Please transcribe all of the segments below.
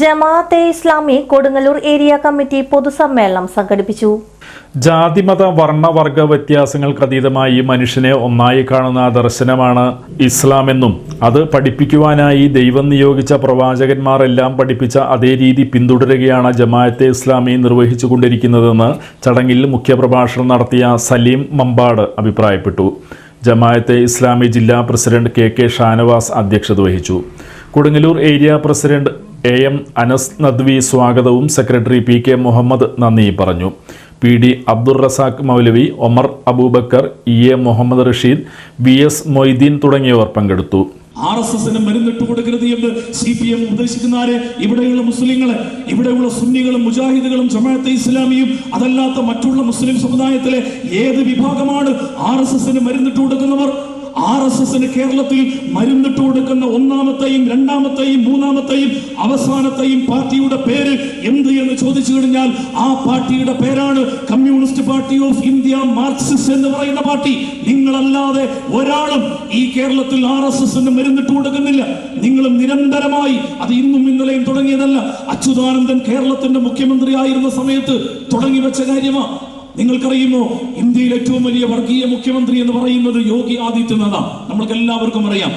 Jamaat-e Islami Kodungallur area committee പൊതുസമ്മേളനം സംഘടിപ്പിച്ചു. ജാതിമത വർണവർഗ വ്യത്യാസങ്ങൾക്ക് അതീതമായി മനുഷ്യനെ ഒന്നായി കാണുന്ന ദർശനമാണ് ഇസ്ലാമെന്നും അത് പഠിപ്പിക്കുവാനായി ദൈവം നിയോഗിച്ച പ്രവാചകന്മാരെല്ലാം പഠിപ്പിച്ച അതേ രീതി പിന്തുടരുകയാണ് ജമാഅത്തെ ഇസ്ലാമി നിർവഹിച്ചുകൊണ്ടിരിക്കുന്നതെന്ന് ചടങ്ങിൽ മുഖ്യപ്രഭാഷണം നടത്തിയ സലീം മമ്പാട് അഭിപ്രായപ്പെട്ടു. ജമാഅത്തെ ഇസ്ലാമി ജില്ലാ പ്രസിഡന്റ് കെ കെ ഷാനവാസ് അധ്യക്ഷത വഹിച്ചു. Kodungallur area president A M Anas Nadvi സ്വാഗതവും സെക്രട്ടറി പി കെ മുഹമ്മദ് നന്ദി പറഞ്ഞു. P D Abdul Razak Moulavi Omar Abubakar E A Muhammad Rasheed V S Moideen തുടങ്ങിയവർ പങ്കെടുത്തു. ആർ എസ് എസിന് മരുന്നിട്ട് കൊടുക്കരുത് എന്ന് സി പി എം ഉദ്ദേശിക്കുന്നവരെ ഇവിടെയുള്ള മുസ്ലിങ്ങളെ ഇവിടെയുള്ള സുന്നികളും മുജാഹിദുകളും ജമാഅത്തെ ഇസ്ലാമിയും അതല്ലാത്ത മറ്റുള്ള മുസ്ലിം സമുദായത്തിലെ ഏത് വിഭാഗമാണ് ആർ എസ് എസിന് മരുന്നിട്ട് കൊടുക്കുന്നവർ? ആർ എസ് എസിന് കേരളത്തിൽ മരുന്നിട്ട് കൊടുക്കുന്ന ഒന്നാമത്തെയും രണ്ടാമത്തെയും മൂന്നാമത്തെയും അവസാനത്തെയും പാർട്ടിയുടെ പേര് എന്ത് എന്ന് ചോദിച്ചു കഴിഞ്ഞാൽ ആ പാർട്ടിയുടെ പേരാണ് communist party of India marxist എന്ന് പറയുന്ന പാർട്ടി. നിങ്ങളല്ലാതെ ഒരാളും ഈ കേരളത്തിൽ ആർ എസ് എസിന് മരുന്നിട്ട് കൊടുക്കുന്നില്ല. നിങ്ങൾ നിരന്തരമായി അത് ഇന്നും ഇന്നലെയും തുടങ്ങിയതല്ല. അച്യുതാനന്ദൻ കേരളത്തിന്റെ മുഖ്യമന്ത്രി ആയിരുന്ന സമയത്ത് തുടങ്ങി വെച്ച കാര്യമാണ് നിങ്ങൾക്കറിയുമോ? ഇന്ത്യയിൽ ഏറ്റവും വലിയ വർഗീയ മുഖ്യമന്ത്രി എന്ന് പറയുന്നത് യോഗി ആദിത്യനാഥാണ് നമ്മൾക്ക് എല്ലാവർക്കും അറിയാം.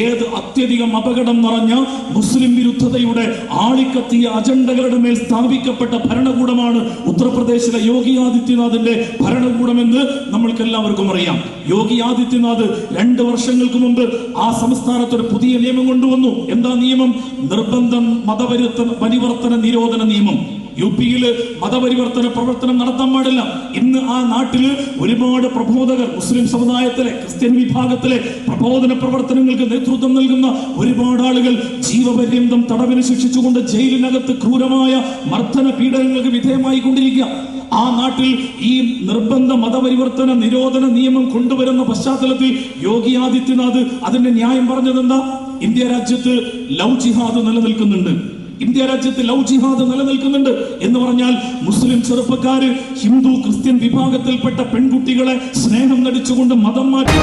ഏത് അത്യധികം അപകടം നിറഞ്ഞ മുസ്ലിം വിരുദ്ധതയുടെ ആളിക്കത്തിയ അജണ്ടകളുടെ മേൽ സ്ഥാപിക്കപ്പെട്ട ഭരണകൂടമാണ് ഉത്തർപ്രദേശിലെ യോഗി ആദിത്യനാഥിന്റെ ഭരണകൂടമെന്ന് നമ്മൾക്ക് എല്ലാവർക്കും അറിയാം. യോഗി ആദിത്യനാഥ് രണ്ട് വർഷങ്ങൾക്ക് മുമ്പ് ആ സംസ്ഥാനത്ത് ഒരു പുതിയ നിയമം കൊണ്ടുവന്നു. എന്താ നിയമം? നിർബന്ധം മതപരിവർത്തന പരിവർത്തന നിരോധന നിയമം. യു പിയിൽ മതപരിവർത്തന പ്രവർത്തനം നടത്താൻ പാടില്ല. ഇന്ന് ആ നാട്ടിൽ ഒരുപാട് പ്രബോധകർ മുസ്ലിം സമുദായത്തിലെ ക്രിസ്ത്യൻ വിഭാഗത്തിലെ പ്രബോധന പ്രവർത്തനങ്ങൾക്ക് നേതൃത്വം നൽകുന്ന ഒരുപാട് ആളുകൾ ജീവപര്യന്തം തടവിന് ശിക്ഷിച്ചുകൊണ്ട് ജയിലിനകത്ത് ക്രൂരമായ മർദ്ദന പീഡനങ്ങൾക്ക് വിധേയമായി കൊണ്ടിരിക്കുക ആ നാട്ടിൽ ഈ നിർബന്ധ മതപരിവർത്തന നിരോധന നിയമം കൊണ്ടുവരുന്ന പശ്ചാത്തലത്തിൽ യോഗി ആദിത്യനാഥ് അതിന്റെ ന്യായം പറഞ്ഞതെന്താ? ഇന്ത്യ രാജ്യത്ത് ലവ് ജിഹാദ് നിലനിൽക്കുന്നുണ്ട്. ഇന്ത്യ രാജ്യത്ത് ലവ് ജിഹാദ് നിലനിൽക്കുന്നുണ്ട് എന്ന് പറഞ്ഞാൽ മുസ്ലിം ചെറുപ്പക്കാർ ഹിന്ദു ക്രിസ്ത്യൻ വിഭാഗത്തിൽപ്പെട്ട പെൺകുട്ടികളെ സ്നേഹം നടിച്ചുകൊണ്ട് മതം മാറ്റി.